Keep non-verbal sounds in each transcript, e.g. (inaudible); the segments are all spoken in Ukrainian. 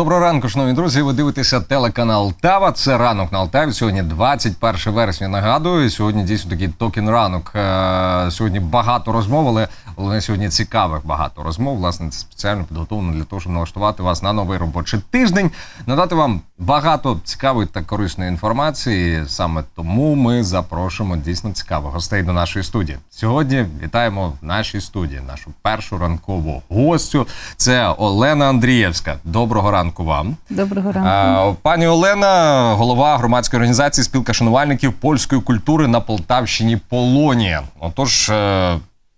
Доброго ранку, шановні друзі. Ви дивитеся телеканал Тава. Це ранок на Алтаві. Сьогодні 21 вересня. Нагадую. Сьогодні дійсно такий токен ранок. Е, Сьогодні багато розмов, але головне сьогодні цікавих багато розмов. Власне, це спеціально підготовлено для того, щоб налаштувати вас на новий робочий тиждень, надати вам багато цікавої та корисної інформації. Саме тому ми запрошуємо дійсно цікавих гостей до нашої студії. Сьогодні вітаємо в нашій студії нашу першу ранкову гостю. Це Олена Андрієвська. Доброго ранку вам. Доброго ранку. Е, Пані Олена, голова громадської організації спілка шанувальників польської культури на Полтавщині Полонія. Отож, е,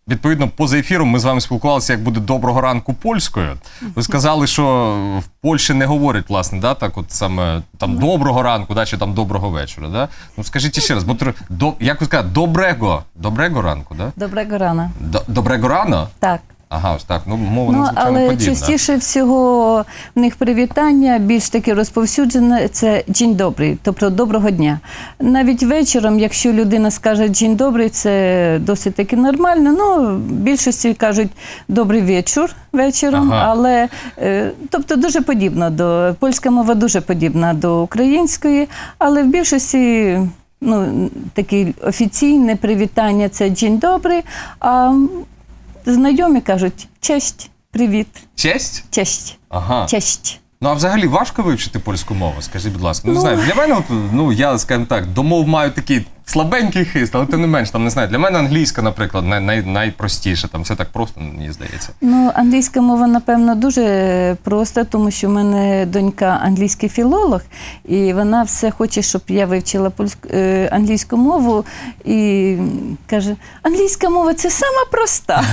відповідно, поза ефіром ми з вами спілкувалися, як буде доброго ранку польською. Ви сказали, що в Польщі не говорять, власне, да, так, от саме там доброго ранку, да, чи там доброго вечора. Да? Ну скажіть ще раз, бо до, як ви сказали, добрего, доброго ранку, да? Доброго рана. До- Доброго рано? Так. Ага, ось так. Ну, мова Ну, але подібна. частіше всього в них привітання більш таки розповсюджене це «Дінь добрий, тобто доброго дня. Навіть вечором, якщо людина скаже «Дінь добрий, це досить таки нормально. Ну, більшості кажуть добрий вечір вечором, Ага. але е, тобто дуже подібно до польська мова дуже подібна до української, але в більшості. Ну, таке офіційне привітання це «Дінь добрий, а знайомі кажуть честь, привіт, Честь? честь, Ага. честь. Ну а взагалі важко вивчити польську мову, скажіть, будь ласка. Ну, не Ну. знаю, для мене, от, ну я скажімо так, до мов маю такий слабенький хист, але тим не менш, там не знаю. Для мене англійська, наприклад, най, най, найпростіше. Там все так просто, мені здається. Ну, англійська мова, напевно, дуже проста, тому що в мене донька англійський філолог, і вона все хоче, щоб я вивчила польську, е, англійську мову. І каже: англійська мова це сама проста.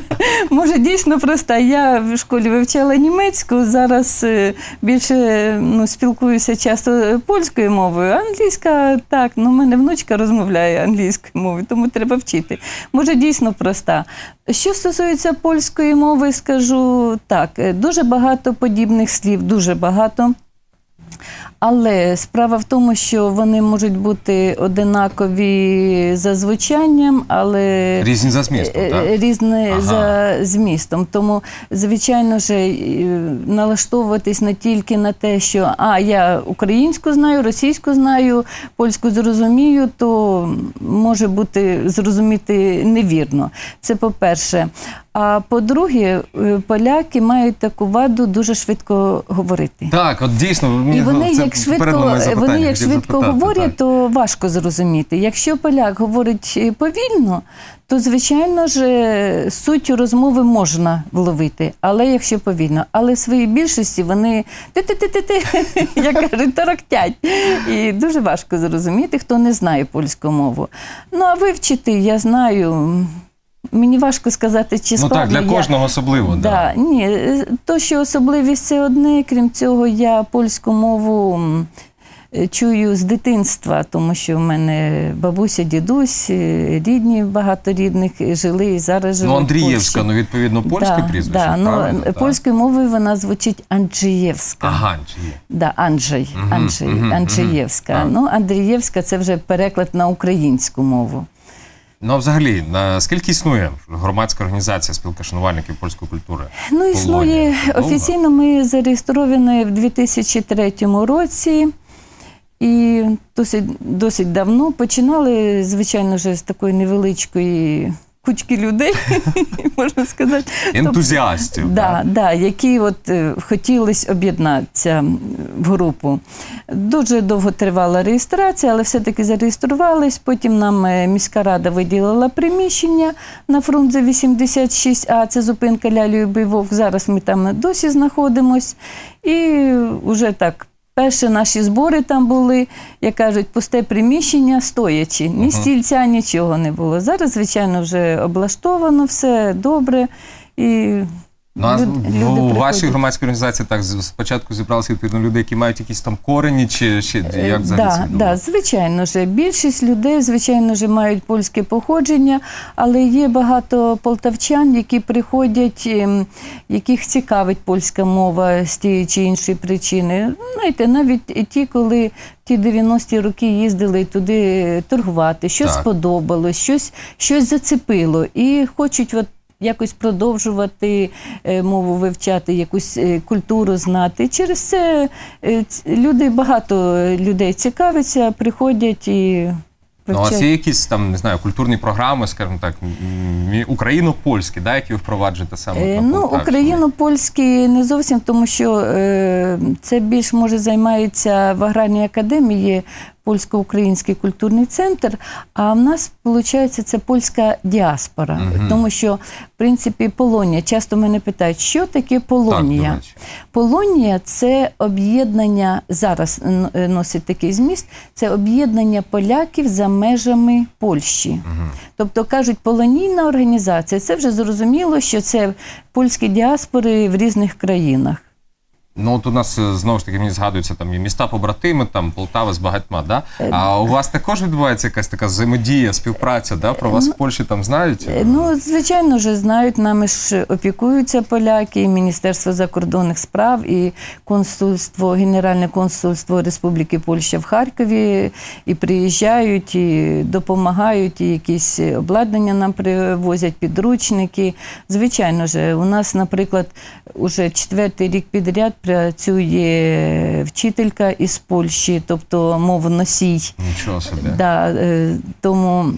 (laughs) Може, дійсно проста. Я в школі вивчала німецьку, зараз е, більше ну, спілкуюся часто польською мовою. Англійська так, ну, в мене внучка розмовляє англійською мовою, тому треба вчити. Може, дійсно проста. Що стосується польської мови, скажу так, е, дуже багато подібних слів, дуже багато. Але справа в тому, що вони можуть бути одинакові за звучанням, але Різні за змістом, Е, так? е, різне Ага. за змістом. Тому, звичайно ж, е, налаштовуватись не тільки на те, що а я українську знаю, російську знаю, польську зрозумію, то може бути зрозуміти невірно. Це по-перше. А по-друге, е, поляки мають таку ваду дуже швидко говорити. Так, от дійсно, мені І вони, це як швидко, вони як швидко запитати, говорять, так. то важко зрозуміти. Якщо поляк говорить е, повільно, то звичайно ж е, суть розмови можна вловити, але якщо повільно. Але в своїй більшості вони ти-ти-ти-ти-ти, (laughs) як кажуть, тарахтять. І дуже важко зрозуміти, хто не знає польську мову. Ну а вивчити, я знаю. Мені важко сказати, чи Ну так, для Я- кожного особливо. Да. Да, ні, е, то, що особливість це одне, крім цього, я польську мову е, чую з дитинства, тому що в мене бабуся, дідусь, е, рідні багато рідних жили і зараз живуть Ну, Андрієвська, Польщі. ну відповідно польське да, прізвище. Да, ну, правильно, е, так? польською мовою вона звучить Анджієвська. Ага, чи. Да, Анджей, Мгм, Анджей, мгм, Анджієвська. мгм. Ну, Андрієвська це вже переклад на українську мову. Ну, а взагалі, наскільки існує громадська організація спілка шанувальників польської культури? Ну, існує Довго? офіційно. Ми зареєстровані в 2003 році. І досить, досить давно починали, звичайно, вже з такої невеличкої кучки людей, (laughs) можна сказати. Ентузіастів. Тобто, да, да, які от е, хотілось об'єднатися в групу. Дуже довго тривала реєстрація, але все-таки зареєструвались. Потім нам е, міська рада виділила приміщення на Фрунзе 86А, це зупинка Лялію Бойвов. Зараз ми там досі знаходимось. І вже так. Перші наші збори там були, як кажуть, пусте приміщення стоячи. Ні стільця, нічого не було. Зараз, звичайно, вже облаштовано, все добре. І Ну, а люд- ну, у вашій приходять. громадській організації так з- спочатку зібралися відповідно люди, які мають якісь там корені, чи, чи Е, як взагалі це да, відбувається? да, звичайно ж, більшість людей, звичайно ж, мають польське походження, але є багато полтавчан, які приходять, ем, яких цікавить польська мова з тієї чи іншої причини. Знаєте, навіть ті, коли в ті 90-ті роки їздили туди торгувати, щось Так. сподобалось, щось, щось зацепило, і хочуть от якось продовжувати е, мову вивчати, якусь е, культуру знати. Через це е, люди багато людей цікавляться, приходять і Ну, а є якісь там, не знаю, культурні програми, скажімо так, україно-польські, да, які ви впроваджуєте саме Е, Ну, україно-польські не зовсім, тому що е, це більш може займається в аграрній академії польсько-український культурний центр. А в нас виходить це польська діаспора, Мгм. тому що в принципі полонія. Часто мене питають, що таке полонія. Так. Полонія це об'єднання зараз носить такий зміст. Це об'єднання поляків за межами Польщі. Мгм. Тобто кажуть, полонійна організація. Це вже зрозуміло, що це польські діаспори в різних країнах. Ну, от у нас е, знову ж таки мені згадуються там і міста побратими, там Полтава з багатьма, да? Е, А у вас також відбувається якась така взаємодія, співпраця, да? Про вас в Польщі там знають? Е, Ну, звичайно вже знають, нами ж опікуються поляки, і Міністерство закордонних справ, і консульство, Генеральне консульство Республіки Польща в Харкові, і приїжджають, і допомагають, і якісь обладнання нам привозять, підручники. Звичайно ж, у нас, наприклад, уже четвертий рік підряд працює вчителька із Польщі, тобто мовоносій. Нічого собі. Да, е, тому.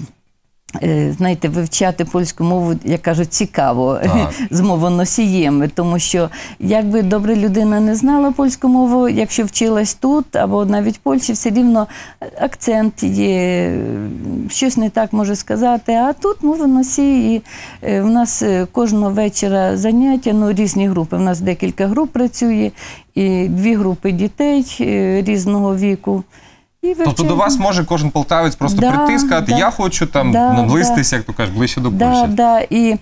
Е, Знаєте, вивчати польську мову, як кажуть, цікаво Так. (laughs) з мовоносієм, тому що якби добре людина не знала польську мову, якщо вчилась тут або навіть в Польщі, все рівно акцент є, щось не так може сказати. А тут мовоносій, і е, в нас е, кожного вечора заняття, ну різні групи. У нас декілька груп працює, і дві групи дітей різного віку. І Тобто до вас може кожен полтавець просто Да, прийти і сказати, да. я хочу там Да, наблизитися, як то кажеш, ближче до Да, Польщі. да. І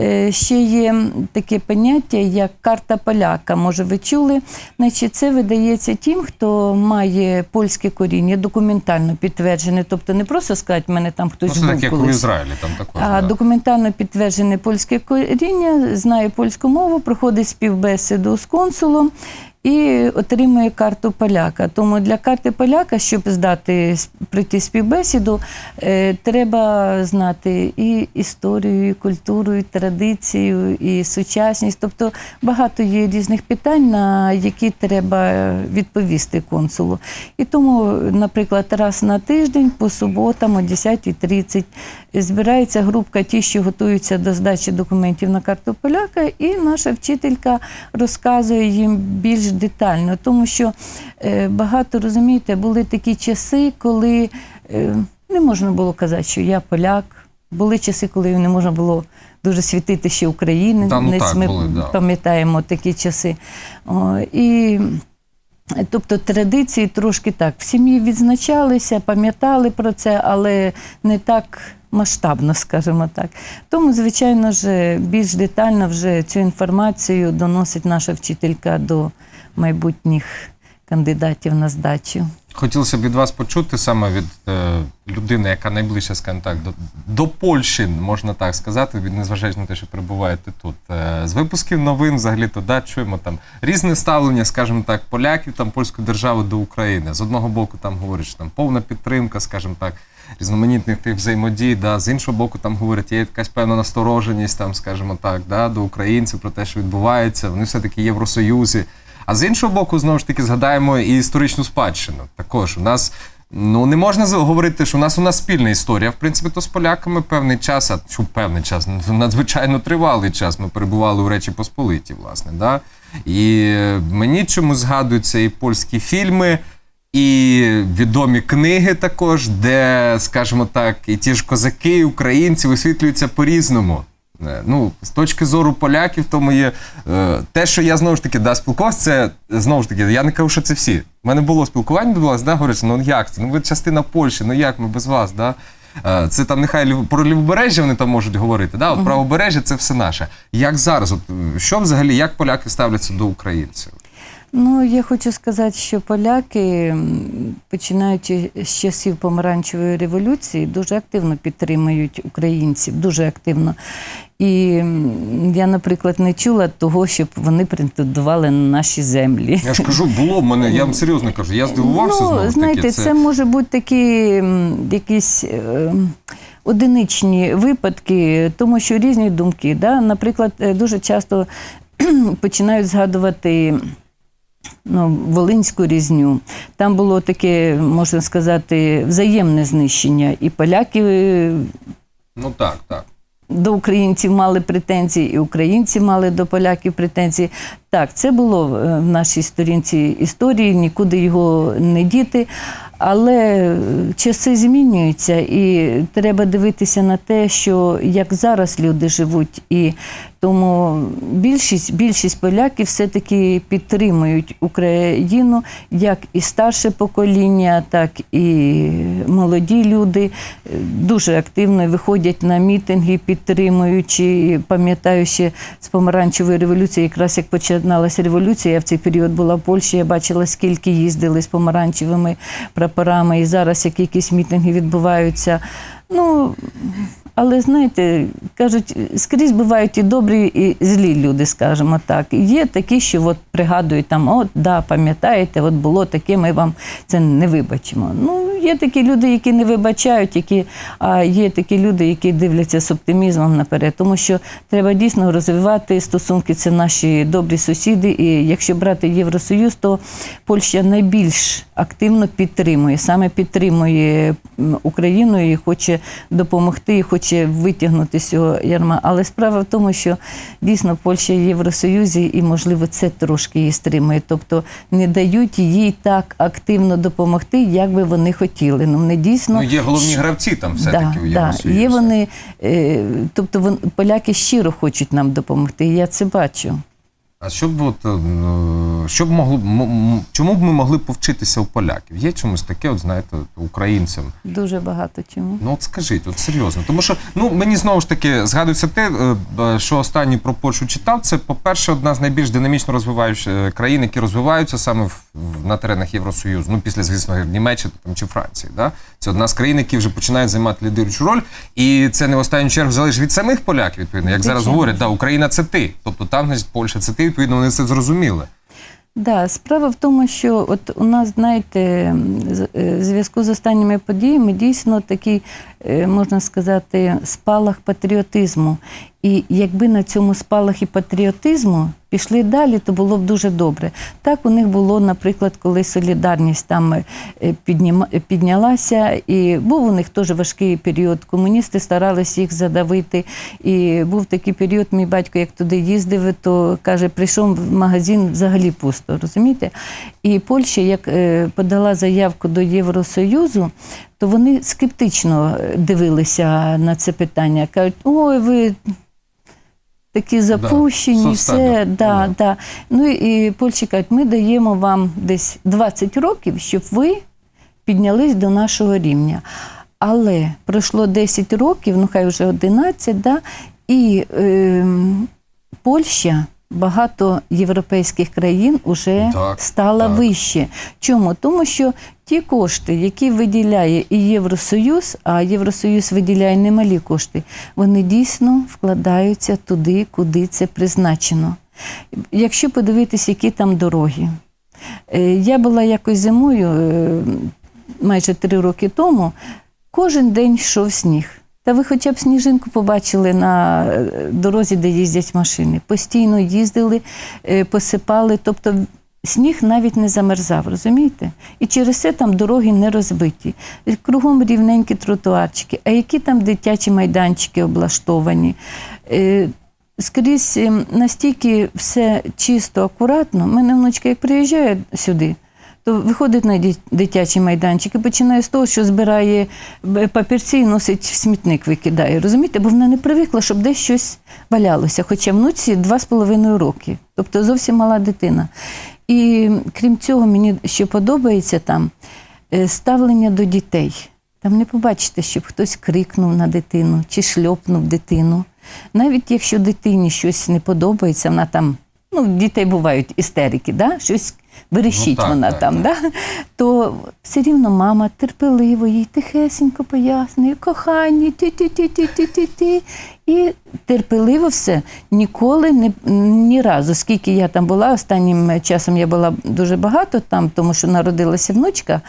е, ще є таке поняття, як карта поляка. Може, ви чули? Значить, це видається тим, хто має польське коріння, документально підтверджене. Тобто не просто сказати, в мене там Ну, хтось це був так, як у колись. Ізраїлі, там також. А да. документально підтверджене польське коріння, знає польську мову, проходить співбесіду з консулом і отримує карту поляка. Тому для карти поляка, щоб здати прийти співбесіду, е, треба знати і історію, і культуру, і традицію, і сучасність. Тобто багато є різних питань, на які треба відповісти консулу. І тому, наприклад, раз на тиждень по суботам о 10.30 збирається групка ті, що готуються до здачі документів на карту поляка, і наша вчителька розказує їм більш детально, тому що е, багато розумієте, були такі часи, коли е, не можна було казати, що я поляк. Були часи, коли не можна було дуже світити ще України. Та, ну так, Ми були, да. пам'ятаємо такі часи. О, і Тобто традиції трошки так. В сім'ї відзначалися, пам'ятали про це, але не так масштабно, скажімо так. Тому, звичайно ж, більш детально вже цю інформацію доносить наша вчителька до майбутніх кандидатів на здачу. Хотілося б від вас почути саме від е, людини, яка найближче, скажімо так, до, до Польщі, можна так сказати, від незважаючи на те, що перебуваєте тут. Е, з випусків новин взагалі то да, чуємо там різне ставлення, скажімо так, поляків там польської держави до України. З одного боку, там говорять, що там повна підтримка, скажімо так. Різноманітних тих взаємодій, да. з іншого боку, там говорять, є якась певна настороженість, там, скажімо так, да, до українців про те, що відбувається. Вони все-таки є в Євросоюзі. А з іншого боку, знову ж таки, згадаємо і історичну спадщину. Також у нас ну не можна говорити, що у нас у нас спільна історія. В принципі, то з поляками певний час, а що певний час, ну, надзвичайно тривалий час. Ми перебували у Речі Посполиті, власне. Да? І мені чомусь згадуються і польські фільми. І відомі книги також, де, скажімо так, і ті ж козаки, і українці висвітлюються по-різному. Е, Ну, з точки зору поляків, тому є е, те, що я знову ж таки да, спілкувався, це знову ж таки, я не кажу, що це всі. У мене було спілкування відбулося, да, говорять, ну як це? Ну ви частина Польщі, ну як ми без вас? Да? Е, Це там нехай лів- про лівобережжя вони там можуть говорити, да? от правобережжя це все наше. Як зараз? От, що взагалі, як поляки ставляться до українців? Ну, я хочу сказати, що поляки, починаючи з часів помаранчевої революції, дуже активно підтримують українців, дуже активно. І я, наприклад, не чула того, щоб вони претендували на наші землі. Я ж кажу, було в мене, я вам серйозно кажу, я здивувався ну, знову ж знаєте, таки. це... може бути такі якісь. е, одиничні випадки, тому що різні думки. Да? Наприклад, е, дуже часто (clears throat) починають згадувати. Ну, Волинську різню. Там було таке, можна сказати, взаємне знищення. І поляки е, Ну так, так. до українців мали претензії, і українці мали до поляків претензії. Так, це було е, в нашій сторінці історії, нікуди його не діти. Але е, часи змінюються, і треба дивитися на те, що як зараз люди живуть. І тому більшість, більшість поляків все-таки підтримують Україну, як і старше покоління, так і молоді люди е, дуже активно виходять на мітинги, підтримуючи, пам'ятаючи з помаранчевої революції, якраз як починалася революція, я в цей період була в Польщі, я бачила, скільки їздили з помаранчевими прапорами, і зараз як якісь мітинги відбуваються. Ну, але знаєте, кажуть, скрізь бувають і добрі, і злі люди, скажімо так. Є такі, що от пригадують там, от да, пам'ятаєте, от було таке, ми вам це не вибачимо. Ну, є такі люди, які не вибачають, які, а є такі люди, які дивляться з оптимізмом наперед. Тому що треба дійсно розвивати стосунки. Це наші добрі сусіди. І якщо брати Євросоюз, то Польща найбільш активно підтримує, саме підтримує Україну і хоче допомогти, і хоче витягнути з цього ярма. Але справа в тому, що дійсно Польща є в Євросоюзі, і можливо це трошки її стримує. Тобто не дають їй так активно допомогти, як би вони хотіли. Ну вони дійсно Ну, є головні гравці там все-таки у да, Євросоюзі. є вони, е, тобто вон, поляки щиро хочуть нам допомогти. Я це бачу. А що б от, е, що б могло чому б ми могли повчитися у поляків? Є чомусь таке, от знаєте, українцям. Дуже багато чому. Ну от скажіть, от серйозно. Тому що ну мені знову ж таки згадується те, е, що останній про Польщу читав. Це, по-перше, одна з найбільш динамічно розвиваючих е, країн, які розвиваються саме в, в- на теренах Євросоюзу. Ну, після, звісно, Німеччини там чи Франції. Да? Це одна з країн, які вже починають займати лідируючу роль. І це не в останню чергу залежить від самих поляків, відповідно. Як зараз говорять, да, Україна це ти. Тобто там, значить, Польща це ти, відповідно, вони це зрозуміли. Да, справа в тому, що от у нас, знаєте, е, в зв'язку з останніми подіями дійсно такий, е, можна сказати, спалах патріотизму. І якби на цьому спалахі патріотизму пішли далі, то було б дуже добре. Так у них було, наприклад, коли солідарність там е, піднялася, і був у них теж важкий період. Комуністи старалися їх задавити. І був такий період, мій батько, як туди їздив, то каже, прийшов в магазин взагалі пусто, розумієте? І Польща, як е, подала заявку до Євросоюзу, то вони скептично е, дивилися на це питання. Кажуть, ой, ви такі запущені, Да, все. Да, Да. да. Ну і Польща кажуть, ми даємо вам десь 20 років, щоб ви піднялись до нашого рівня. Але пройшло 10 років, ну хай вже 11, да, і е, Польща. Багато європейських країн вже Так, стала так. вище. Чому? Тому що ті кошти, які виділяє і Євросоюз, а Євросоюз виділяє немалі кошти, вони дійсно вкладаються туди, куди це призначено. Якщо подивитися, які там дороги. Е, Я була якось зимою, е, майже три роки тому, кожен день йшов сніг. Та ви хоча б сніжинку побачили на е, дорозі, де їздять машини. Постійно їздили, посипали. Тобто сніг навіть не замерзав, розумієте? І через це там дороги не розбиті. Кругом рівненькі тротуарчики. А які там дитячі майданчики облаштовані? Е, Скрізь ем, настільки все чисто, акуратно. Мене внучка, як приїжджає сюди, то виходить на дитячий майданчик і починає з того, що збирає е, папірці і носить в смітник, викидає. Розумієте? Бо вона не привикла, щоб десь щось валялося. Хоча внуці два з половиною роки, тобто зовсім мала дитина. І крім цього, мені що подобається там е, ставлення до дітей. Там не побачите, щоб хтось крикнув на дитину чи шльопнув дитину. Навіть якщо дитині щось не подобається, вона там, ну, дітей бувають істерики, да? щось верещить Ну, так, вона так, там, Да? то все рівно мама терпеливо їй тихесенько пояснює, кохані, ти-ти-ти-ти-ти-ти-ти. І терпеливо все. Ніколи не ні разу, скільки я там була, останнім часом я була дуже багато там, тому що народилася внучка,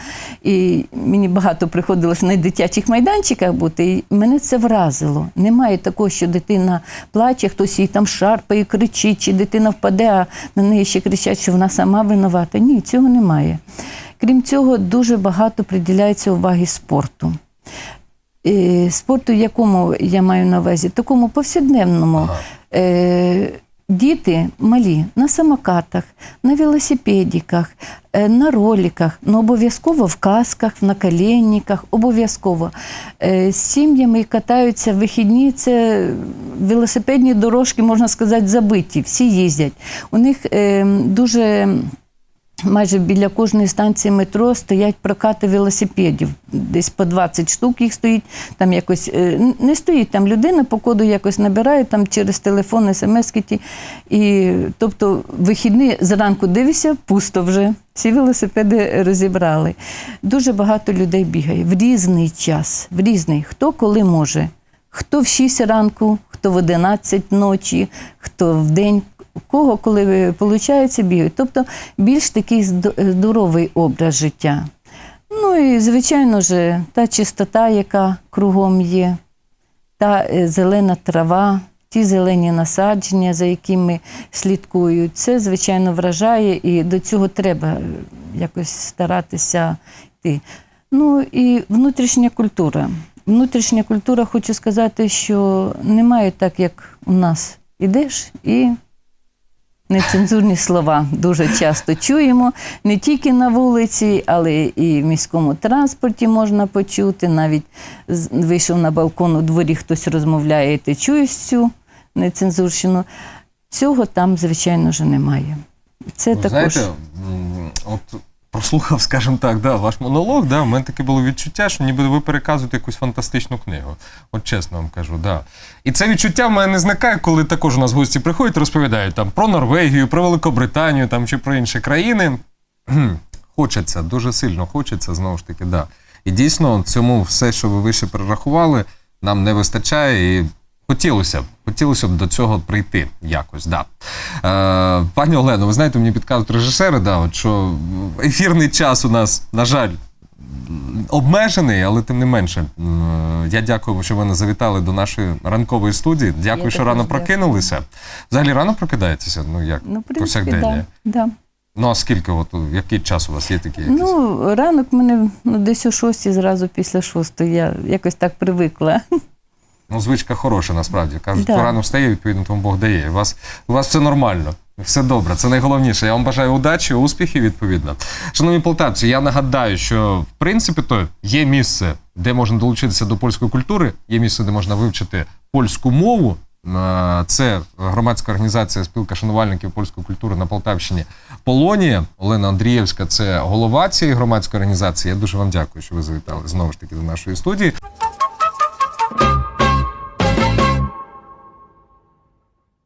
і мені багато приходилось на дитячих майданчиках бути. І мене це вразило. Немає такого, що дитина плаче, хтось її там шарпає, кричить, чи дитина впаде, а на неї ще кричать, що вона сама винувата. Ні, цього немає. Крім цього, дуже багато приділяється уваги спорту. Е, Спорту, якому я маю на увазі, такому повсякденному. Ага. Е, Діти малі на самокатах, на велосипедиках, е, на роликах, ну обов'язково в касках, в наколенниках, обов'язково. З сім'ями катаються в вихідні, це велосипедні дорожки, можна сказати, забиті, всі їздять. У них е, дуже майже біля кожної станції метро стоять прокати велосипедів. Десь по 20 штук їх стоїть. Там якось е, не стоїть там людина, по коду якось набирає там через телефон, смс ті. І тобто вихідні зранку дивишся, пусто вже. Всі велосипеди розібрали. Дуже багато людей бігає в різний час, в різний, хто коли може. Хто в 6 ранку, хто в 11 ночі, хто в день, у кого коли виходить, бігають. Тобто більш такий здоровий образ життя. Ну і, звичайно ж, та чистота, яка кругом є, та е, зелена трава, ті зелені насадження, за якими слідкують, це, звичайно, вражає, і до цього треба е, якось старатися йти. Ну і внутрішня культура. Внутрішня культура, хочу сказати, що немає так, як у нас. Ідеш і нецензурні слова дуже часто чуємо. Не тільки на вулиці, але і в міському транспорті можна почути. Навіть вийшов на балкон у дворі, хтось розмовляє, і ти чуєш цю нецензурщину. Цього там, звичайно вже немає. Це Ви також. знаєте, от прослухав, (laughs) скажімо так, да, ваш монолог, да, в мене таке було відчуття, що ніби ви переказуєте якусь фантастичну книгу. От чесно вам кажу, да. І це відчуття в мене не зникає, коли також у нас гості приходять, розповідають там про Норвегію, про Великобританію там, чи про інші країни. Хочеться, дуже сильно хочеться, знову ж таки, да. І дійсно, цьому все, що ви вище перерахували, нам не вистачає. І хотілося б, хотілося б до цього прийти якось. Да. Е, пані Олено, ви знаєте, мені підказують режисери, да, от що ефірний час у нас, на жаль, обмежений, але тим не менше. Я дякую, що ви не завітали до нашої ранкової студії. Дякую, Я що рано дякую. прокинулися. Взагалі рано прокидаєтеся? Ну як? Ну, принципі, повсякдення. да, да. Ну а скільки, от, який час у вас є такий? якийсь? Ну, ранок мене ну, десь о шостій, зразу після шостої. Я якось так привикла. Ну, звичка хороша, насправді. Кажуть, Да. хто рано встає, відповідно, тому Бог дає. У вас, у вас все нормально. Все добре, це найголовніше. Я вам бажаю удачі, успіхів, відповідно. Шановні полтавці, я нагадаю, що в принципі то є місце, де можна долучитися до польської культури, є місце, де можна вивчити польську мову. Е, Це громадська організація спілка шанувальників польської культури на Полтавщині Полонія. Олена Андрієвська це голова цієї громадської організації. Я дуже вам дякую, що ви завітали знову ж таки до нашої студії.